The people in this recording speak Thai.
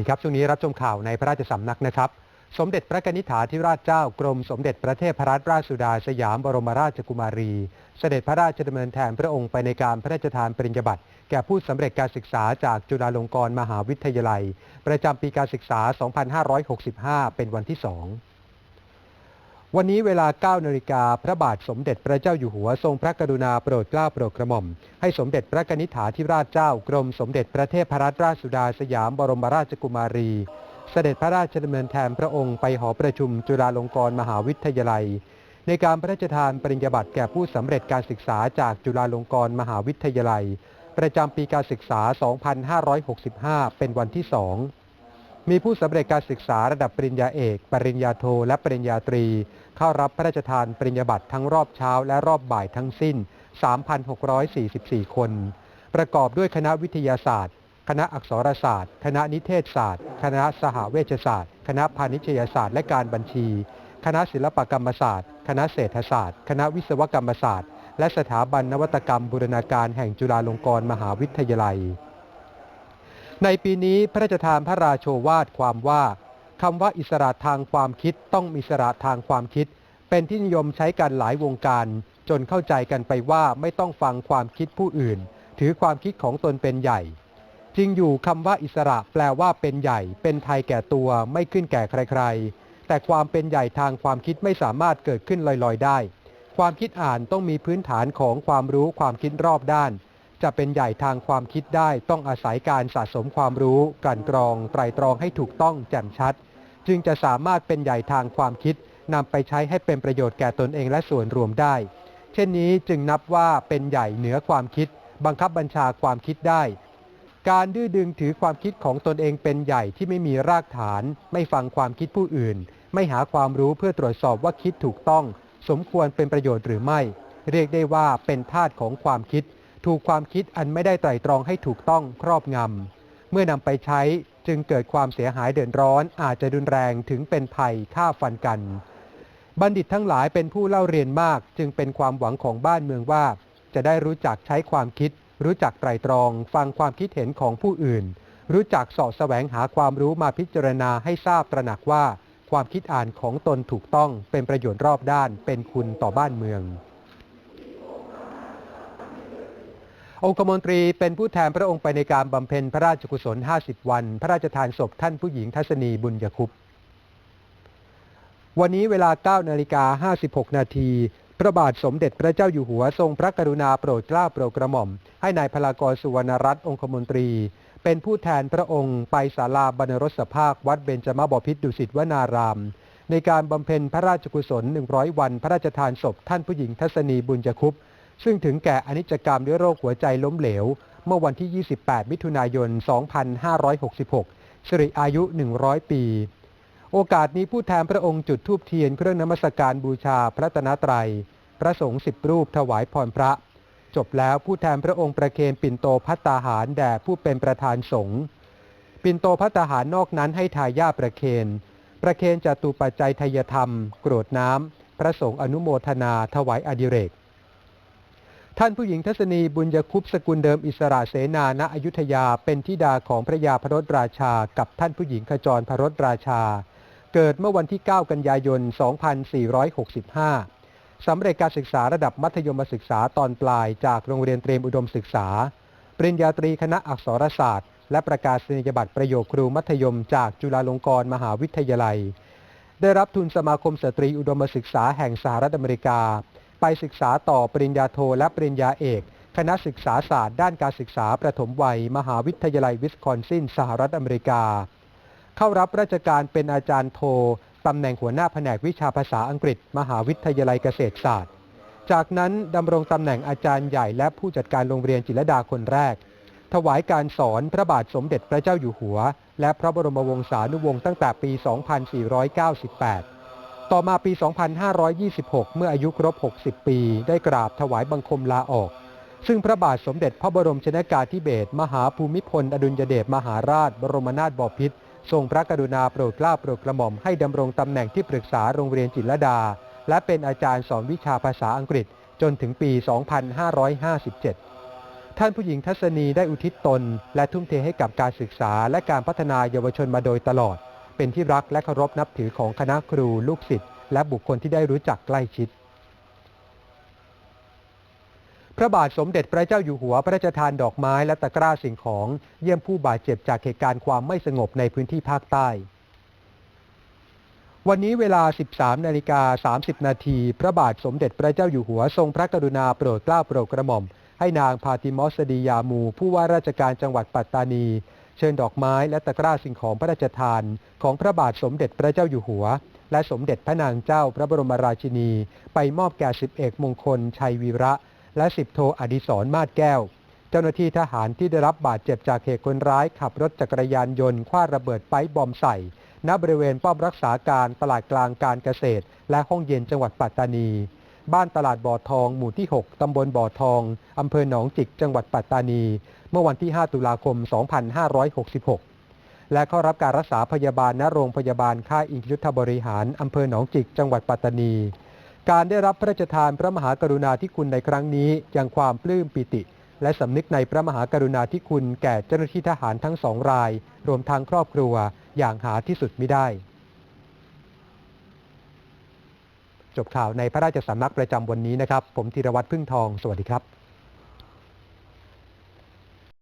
สดีครับ ช่วงนี้รับชมข่าวในพระราชสำนักนะครับ สมเด็จพระกนิษฐาธิราชเจ้ากรมสมเด็จพระเทพรัตนราชสุดาสยามบรมราชกุมารี เสด็จพระราชดำเนินแทนพระองค์ไปในการพระราชทานปริญญาบัตรแก่ผู้สำเร็จการศึกษาจากจุฬาลงกรณ์มหาวิทยาลัย ประจำปีการศึกษา 2565 เป็นวันที่2 วันนี้เวลา 9นาฬิกาพระบาทสมเด็จพระเจ้าอยู่หัวทรงพระกรุณาโปรดเกล้าโปรดกระหม่อม ให้สมเด็จพระกนิษฐาธิราชเจ้ากรมสมเด็จพระเทพรัตนราชสุดาสยามบรมราชกุมารี เสด็จพระราชดำเนินแทนพระองค์ไปหอประชุมจุฬาลงกรณ์มหาวิทยาลัย ในการพระราชทานปริญญาบัตรแก่ผู้สำเร็จการศึกษาจากจุฬาลงกรณ์มหาวิทยาลัย ประจำปีการศึกษา 2565 เป็นวันที่2 มีผู้สำเร็จการศึกษาระดับปริญญาเอก ปริญญาโท และปริญญาตรี เข้ารับพระราชทานปริญญาบัตรทั้งรอบเช้าและรอบบ่ายทั้งสิ้น 3,644 คน ประกอบด้วยคณะวิทยาศาสตร์ คณะอักษรศาสตร์ คณะนิเทศศาสตร์ คณะสหเวชศาสตร์ คณะพาณิชยศาสตร์และการบัญชี คณะศิลปกรรมศาสตร์ คณะเศรษฐศาสตร์ คณะวิศวกรรมศาสตร์ และสถาบันนวัตกรรมบูรณาการแห่งจุฬาลงกรณ์มหาวิทยาลัย ในปีนี้พระราชทานพระราโชวาทความว่าคำว่าอิสระทางความคิดต้องมีอิสระทางความคิด เป็นที่นิยมใช้กันหลายวงการ จนเข้าใจกันไปว่าไม่ต้องฟังความคิดผู้อื่น ถือความคิดของตนเป็นใหญ่ จริงอยู่คำว่าอิสระแปลว่าเป็นใหญ่ เป็นไทยแก่ตัวไม่ขึ้นแก่ใคร ๆ แต่ความเป็นใหญ่ทางความคิดไม่สามารถเกิดขึ้นลอยๆได้ ความคิดอ่านต้องมีพื้นฐานของความรู้ความคิดรอบด้าน จะเป็นใหญ่ทางความคิดได้ต้องอาศัยการสะสมความรู้กลั่นกรองไตรตรองให้ถูกต้องแจ่มชัด จึงจะสามารถเป็นใหญ่ทางความคิดนำไปใช้ให้เป็นประโยชน์แก่ตนเองและส่วนรวมได้ เช่นนี้จึงนับว่าเป็นใหญ่เหนือความคิด บังคับบัญชาความคิดได้ การดื้อดึงถือความคิดของตนเองเป็นใหญ่ที่ไม่มีรากฐาน ไม่ฟังความคิดผู้อื่น ไม่หาความรู้เพื่อตรวจสอบว่าคิดถูกต้อง สมควรเป็นประโยชน์หรือไม่ เรียกได้ว่าเป็นทาสของความคิด ถูกความคิดอันไม่ได้ไตร่ตรองให้ถูกต้องครอบงำ เมื่อนำไปใช้จึงเกิดความเสียหายเดือดร้อนอาจจะรุนแรงถึงเป็นภัยฆ่าฟันกัน บัณฑิตทั้งหลายเป็นผู้เล่าเรียนมาก จึงเป็นความหวังของบ้านเมืองว่า จะได้รู้จักใช้ความคิด รู้จักไตรตรอง ฟังความคิดเห็นของผู้อื่น รู้จักสาะแสวงหาความรู้มาพิจารณาให้ทราบตระหนักว่า ความคิดอ่านของตนถูกต้องเป็นประโยชน์รอบด้านเป็นคุณต่อบ้านเมือง องคมนตรีเป็นผู้แทนพระองค์ไปในการบำเพ็ญพระราชกุศล 50 วัน พระราชทานศพท่านผู้หญิงทัศนีบุญยคุปวันนี้เวลา 9 นาฬิกา 56 นาทีพระบาทสมเด็จพระเจ้าอยู่หัวทรงพระกรุณาโปรดเกล้าโปรดกระหม่อม ให้นายพลากรสุวรรณรัตน์องคมนตรี เป็นผู้แทนพระองค์ไปศาลาบรรรสภาค วัดเบญจมบพิตรดุสิตวนาราม ในการบำเพ็ญพระราชกุศล 100 วัน พระราชทานศพท่านผู้หญิงทัศนีบุญยคุป ซึ่งถึงแก่อนิจกรรมด้วยโรคหัวใจล้มเหลว เมื่อวันที่ 28 มิถุนายน 2566 สิริอายุ 100 ปี โอกาสนี้ผู้แทนพระองค์จุดธูปเทียนเครื่องนมัสการบูชาพระตนตรัย พระสงฆ์สิบรูปถวายพรพระ จบแล้วผู้แทนพระองค์ประเคนปิ่นโตพัตตาหารแด่ผู้เป็นประธานสงฆ์ปิ่นโตพัตตาหารนอกนั้นให้ทายาประเคนประเคนจตุปัจจัยทยธรรม กรวดน้ำ พระสงฆ์อนุโมทนาถวายอดิเรก ท่านผู้หญิงทัศนีบุญยคุปสกุลเดิมอิสระเสนาณอยุธยาเป็นธิดาของพระยาพระรถราชา กับท่านผู้หญิงขจรพระรถราชา เกิดเมื่อวันที่ 9 กันยายน 2465 สำเร็จการศึกษาระดับมัธยมศึกษาตอนปลายจากโรงเรียนเตรียมอุดมศึกษา ปริญญาตรีคณะอักษรศาสตร์ และประกาศนียบัตรประโยคครูมัธยมจากจุฬาลงกรณ์มหาวิทยาลัย ได้รับทุนสมาคมสตรีอุดมศึกษาแห่งสหรัฐอเมริกา ไปศึกษาต่อปริญญาโทและปริญญาเอก คณะศึกษาศาสตร์ด้านการศึกษาประถมวัย มหาวิทยาลัยวิสคอนซิน สหรัฐอเมริกา เข้ารับราชการเป็นอาจารย์โทตำแหน่งหัวหน้าแผนกวิชาภาษาอังกฤษ มหาวิทยาลัยเกษตรศาสตร์ จากนั้นดำรงตำแหน่งอาจารย์ใหญ่และผู้จัดการโรงเรียนจิรดาคนแรก ถวายการสอนพระบาทสมเด็จพระเจ้าอยู่หัว และพระบรมวงศานุวงศ์ตั้งแต่ปี 2498 ต่อมาปี 2526 เมื่ออายุครบ 60 ปี ได้กราบถวายบังคมลาออก ซึ่งพระบาทสมเด็จพระบรมชนากาธิเบศรมหาภูมิพล อดุลยเดชมหาราช บรมนาถบพิตรทรงพระกรุณาโปรดเกล้าโปรดกระหม่อมให้ดำรงตำแหน่งที่ปรึกษาโรงเรียนจิตรดา และเป็นอาจารย์สอนวิชาภาษาอังกฤษจนถึงปี 2557 ท่านผู้หญิงทัศนีได้อุทิศตน และทุ่มเทให้กับการศึกษาและการพัฒนาเยาวชนมาโดยตลอด เป็นที่รักและเคารพนับถือของคณะครูลูกศิษย์และบุคคลที่ได้รู้จักใกล้ชิด พระบาทสมเด็จพระเจ้าอยู่หัวพระราชทานดอกไม้และตะกร้าสิ่งของ เยี่ยมผู้บาดเจ็บจากเหตุการณ์ความไม่สงบในพื้นที่ภาคใต้ วันนี้เวลา 13นาฬิกา30 นาทีพระบาทสมเด็จพระเจ้าอยู่หัวทรงพระกรุณาโปรดเกล้าโปรดกระหม่อมให้นางพาติมอสดียามู ผู้ว่าราชการจังหวัดปัตตานี เชิญดอกไม้และตะกร้าสิ่งของพระราชทาน ของพระบาทสมเด็จพระเจ้าอยู่หัว และสมเด็จพระนางเจ้าพระบรมราชินี ไปมอบแก่สิบเอกมงคล ชัยวีระ และสิบโทอดิศรมาศแก้ว เจ้าหน้าที่ทหารที่ได้รับบาดเจ็บจากเหตุคนร้ายขับรถจักรยานยนต์คว้าระเบิดไปบอมใส่ณบริเวณป้อมรักษาการตลาดกลางการเกษตร และห้องเย็นจังหวัดปัตตานี บ้านตลาดบ่อทองหมู่ที่ 6 ตำบลบ่อทอง อำเภอหนองจิก จังหวัดปัตตานี เมื่อวันที่ 5 ตุลาคม 2566 และเข้ารับการรักษาพยาบาลณโรงพยาบาลค่ายอิงยุทธบริหารอำเภอหนองจิก จังหวัดปัตตานี การได้รับพระราชทานพระมหากรุณาธิคุณในครั้งนี้ยังความปลื้มปิติ และสำนึกในพระมหากรุณาธิคุณแก่เจ้าหน้าที่ทหารทั้งสองราย รวมทั้งครอบครัวอย่างหาที่สุดมิได้จบข่าวในพระราชสำนักประจำวันนี้นะครับ ผมธีรวัตรพึ่งทอง สวัสดีครับ